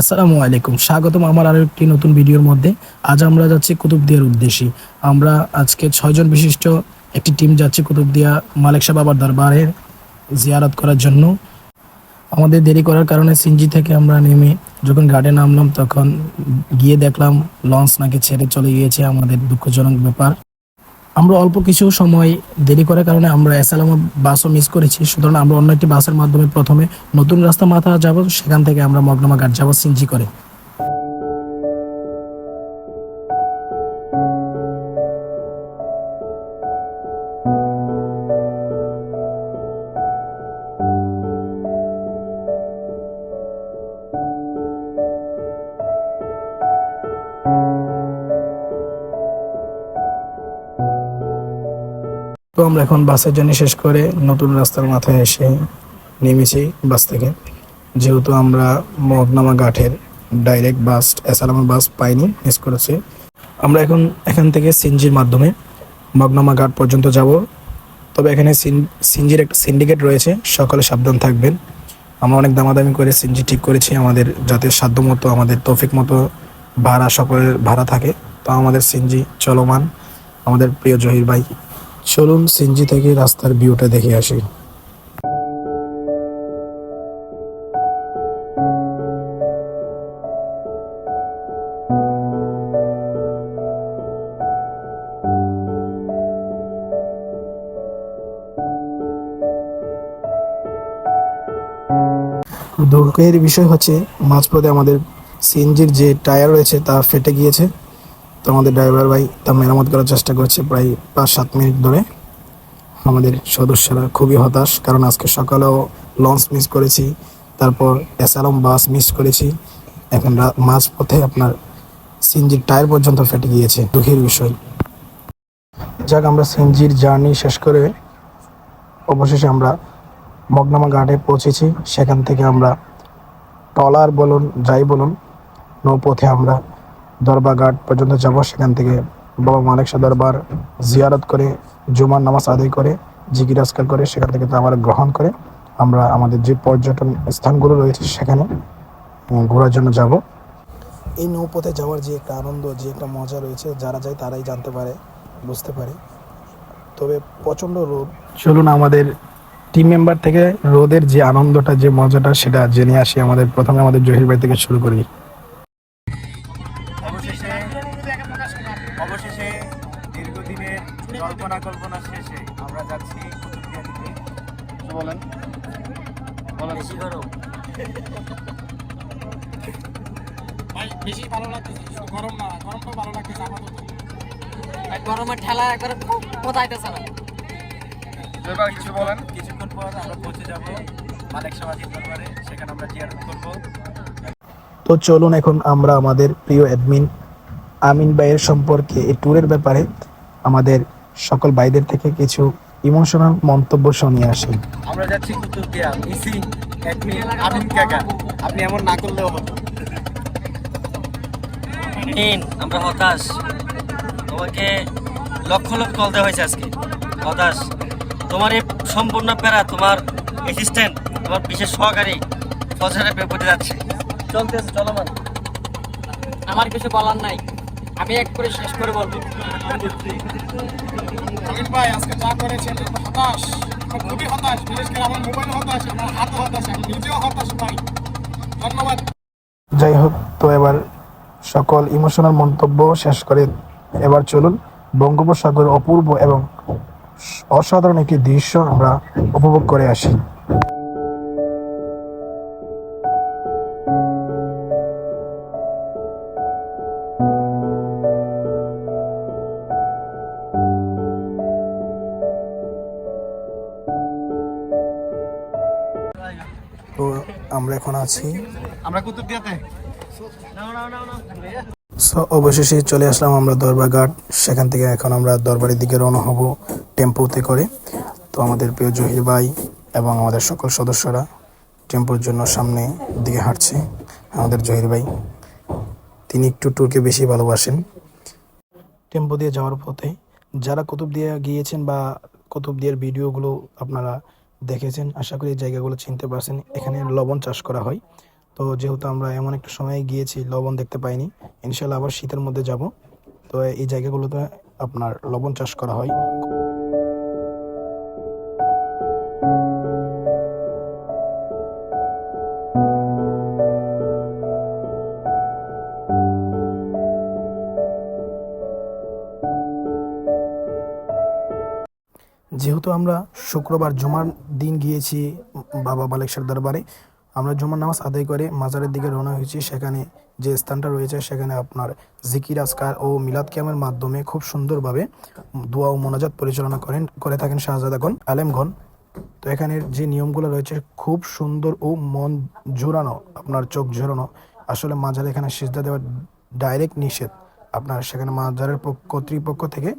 আসসালামু আলাইকুম। স্বাগতম আমার আরও একটি নতুন ভিডিওর মধ্যে। আজ আমরা যাচ্ছি কুতুবদিয়ার উদ্দেশ্যে। আমরা আজকে ছয়জন বিশিষ্ট একটি টিম যাচ্ছি কুতুবদিয়া মালিক শাহ বাবার দরবারে জিয়ারত করার জন্য। আমাদের দেরি করার কারণে সিনজি থেকে আমরা নেমে যখন ঘাটে নামলাম তখন গিয়ে দেখলাম লঞ্চ নাকি ছেড়ে চলে গিয়েছে। আমাদের দুঃখজনক ব্যাপার। আমরা অল্প কিছু সময় দেরি করার কারণে আমরা এসালামা বাসও মিস করেছি। সুতরাং আমরা অন্য একটি বাসের মাধ্যমে প্রথমে নতুন রাস্তা মাথা যাব সেখান থেকে আমরা মগনামা ঘাট যাব সিনজি করে। তো আমরা এখন বাসের জন্য শেষ করে নতুন রাস্তার মাথায় এসে নেমেছি বাস থেকে। যেহেতু আমরা মগনামা ঘাটের ডাইরেক্ট বাস এসালামা বাস পাইনি মিস করেছি। আমরা এখন এখান থেকে সিনজির মাধ্যমে মগনামা ঘাট পর্যন্ত যাব। তবে এখানে সিন- সিনজির একটা সিন্ডিকেট রয়েছে, সকলে সাবধান থাকবেন। আমরা অনেক দামাদামি করে সিনজি ঠিক করেছি, আমাদের যাতে সাধ্য মতো আমাদের তৌফিক মতো ভাড়া, সকলের ভাড়া থাকে। তো আমাদের সিনজি চলমান। আমাদের প্রিয় জহির ভাই চলুন সিনজি থেকে রাস্তার ভিউটা দেখে আসি। দুঃখের বিষয় হচ্ছে, মাঝপথে আমাদের সিএনজির যে টায়ার রয়েছে, তা ফেটে গিয়েছে। তো আমাদের ড্রাইভার ভাই তা মেরামত করার চেষ্টা করছে প্রায় পাঁচ, সাত মিনিট ধরে। আমাদের সদস্যরা খুবই হতাশ, কারণ আজকে সকালেও লঞ্চ মিস করেছি, তারপর এসআরএম বাস মিস করেছি। এখন মাঝপথে আপনার সিএনজির টায়ার পর্যন্ত ফেটে গিয়েছে, দুঃখের বিষয়। যাক, আমরা সিএনজির জার্নি শেষ করে অবশেষে আমরা মগনামা ঘাটে পৌঁছেছি। সেখান থেকে আমরা ট্রলার বলুন, যাই বলুন, নৌপথে আমরা দরবার ঘাট পর্যন্ত যাব, সেখান থেকে বাবা মালিক শাহ দরবার জিয়ারত করে, জুমার নামাজ আদায় করে, জিকির আজকার করে, সেখান থেকে তা আবার গ্রহণ করে আমরা আমাদের যে পর্যটন স্থানগুলো রয়েছে সেখানে ঘোরার জন্য যাব। এই নৌপথে যাওয়ার যে একটা আনন্দ, যে একটা মজা রয়েছে, যারা যায় তারাই জানতে পারে, বুঝতে পারে। তবে প্রচণ্ড রোদ। চলুন আমাদের টিম মেম্বার থেকে রোদের যে আনন্দটা, যে মজাটা, সেটা জেনে আসি আমাদের। প্রথমে আমাদের জহির ভাই থেকে শুরু করি। বলেন। বলেন। বেশি গরম ভাই বেশি ভালো লাগতেছে গরম না ভালো লাগতেছে আপাতত। ভাই গরমের ঠেলা একবারে কোথাইতেছে না। এবার কিছু বলেন। কিছুক্ষণ পর আমরা পৌঁছে যাব মালিক দরবারে সেখানে আমরা জিয়ারত করব। তো চলুন এখন আমরা আমাদের প্রিয় অ্যাডমিন আমিন ভাইয়ের সম্পর্কে এই ট্যুরের ব্যাপারে আমাদের সকল ভাইদের থেকে কিছু ইমোশনাল মন্তব্য শুনিয়ে আসি। আমরা যাচ্ছি কুতুবদিয়া মিসিং অ্যাডমিন আমিন কাকা। আপনি এমন না করলেও হতো। আমরা হতাশ। তোমাকে লক্ষ লক্ষ কল দেওয়া হয়েছে আজকে। হতাশ। তোমার এই সম্পূর্ণ প্যারা তোমার অ্যাসিস্ট্যান্ট তোমার বিশেষ সহকারী ফজরে পেপটে যাচ্ছে। চলতেছে চলমান। আমার কিছু বলার নাই। আমি এক করে শেষ করে বলব। অমিত ভাই, আজকে যা করেছেন হতাশ। খুবই হতাশ, বিশেষ করে আমার মোবাইল হতাশ, আমার হাত হতাশ, আমি নিজেও হতাশ ভাই। ধন্যবাদ। যাই হোক, তো এবার সকল ইমোশনাল মন্তব্য শেষ করে এবার চলুন বঙ্গোপসাগরের অপূর্ব এবং অসাধারণ একটি দৃশ্য আমরা উপভোগ করে আসি। আমরা এখন আছি। আমরা কুতুবদিয়াতে সো অবশেষে চলে আসলাম আমরা দরবার ঘাট সেখান থেকে এখন আমরা দরবারের দিকে রওনা হব টেম্পোতে করে। তো আমাদের প্রিয় জহির ভাই এবং আমাদের সকল সদস্যরা টেম্পোর জন্য সামনে দিকে হাঁটছে। আমাদের জহির ভাই তিনি একটু ট্যুরকে বেশি ভালোবাসেন। টেম্পো দিয়ে যাওয়ার পথে যারা কুতুবদিয়া গিয়েছেন বা কুতুবদিয়ার ভিডিওগুলো আপনারা দেখেছেন। আশা করি এই জায়গাগুলো চিনতে পারছেন। এখানে লবণ চাষ করা হয়। তো যেহেতু আমরা এমন একটা সময়ে গিয়েছি, লবণ দেখতে পাইনি। ইনশাল্লাহ আবার শীতের মধ্যে যাব। তো এই জায়গাগুলোতে আপনার লবণ চাষ করা হয়। যেহেতু আমরা শুক্রবার জুমার দিন গিয়েছি বাবা বালেকশ্বর দরবারে, আমরা জুমার নামাজ আদায় করে মাজারের দিকে রওনা হয়েছি। সেখানে যে স্থানটা রয়েছে, সেখানে আপনার জিকির আসকার ও মিলাদ ক্যামের মাধ্যমে খুব সুন্দরভাবে দোয়া ও মোনাজাত পরিচালনা করেন, করে থাকেন শাহজাদাগণ আলেমগণ তো এখানের যে নিয়মগুলো রয়েছে, খুব সুন্দর ও মন জোরানো, আপনার চোখ জোরানো। আসলে মাজার এখানে সিজদা দেওয়া ডাইরেক্ট নিষেধ। আপনার সেখানে মাজারের পক্ষ- কর্তৃপক্ষ থেকে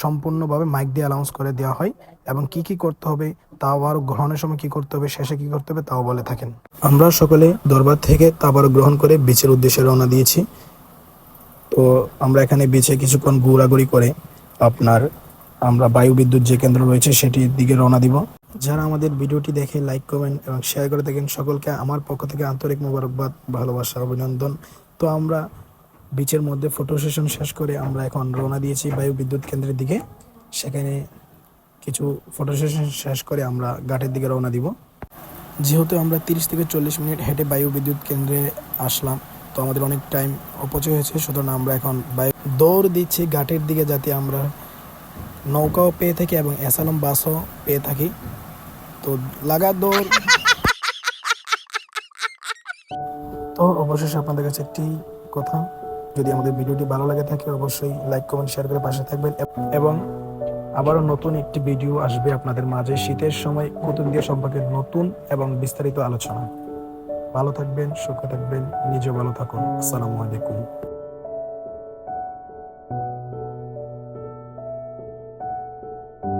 সম্পূর্ণভাবে মাইক দিয়ে অ্যানাউন্স করে দেওয়া হয় এবং কি কি করতে হবে, তাও আবার গ্রহণের সময় কি করতে হবে, শেষে কি করতে হবে, তাও বলে থাকেন। আমরা সকলে দরবার থেকে তাবার গ্রহণ করে বিচের উদ্দেশ্যে রওনা দিয়েছি। তো আমরা এখানে বিচে কিছুক্ষণ ঘোরাঘুরি করে আপনার আমরা বায়ু বিদ্যুৎ যে কেন্দ্র রয়েছে সেটির দিকে রওনা দিব। যারা আমাদের ভিডিওটি দেখে লাইক কমেন্ট এবং শেয়ার করে থাকেন, সকলকে আমার পক্ষ থেকে আন্তরিক মোবারকবাদ, ভালোবাসা, অভিনন্দন। তো আমরা বিচের মধ্যে ফটো সেশন শেষ করে আমরা এখন রওনা দিয়েছি বায়ু বিদ্যুৎ কেন্দ্রের দিকে। সেখানে কিছু ফটো সেশন শেষ করে আমরা ঘাটের দিকে রওনা দিব। যেহেতু আমরা তিরিশ থেকে চল্লিশ মিনিট হেঁটে বায়ু বিদ্যুৎ কেন্দ্রে আসলাম, তো আমাদের অনেক টাইম অপচয় হয়েছে, সুতরাং আমরা এখন বায়ু দৌড় দিচ্ছি ঘাটের দিকে যাতে আমরা নৌকাও পেয়ে থাকি এবং অ্যাসালম বাসও পেয়ে থাকি। তো লাগা দৌড়। তো অবশেষে আপনাদের কাছে একটি কথা। যদি আমাদের ভিডিওটি ভালো লাগে থাকে, অবশ্যই লাইক কমেন্ট শেয়ার করে পাশে থাকবেন এবং আবারও নতুন একটি ভিডিও আসবে আপনাদের মাঝে শীতের সময় কুতুবদিয়া সম্পর্কে নতুন এবং বিস্তারিত আলোচনা। ভালো থাকবেন, সুখে থাকবেন নিজে ভালো থাকুন। আসসালামু আলাইকুম।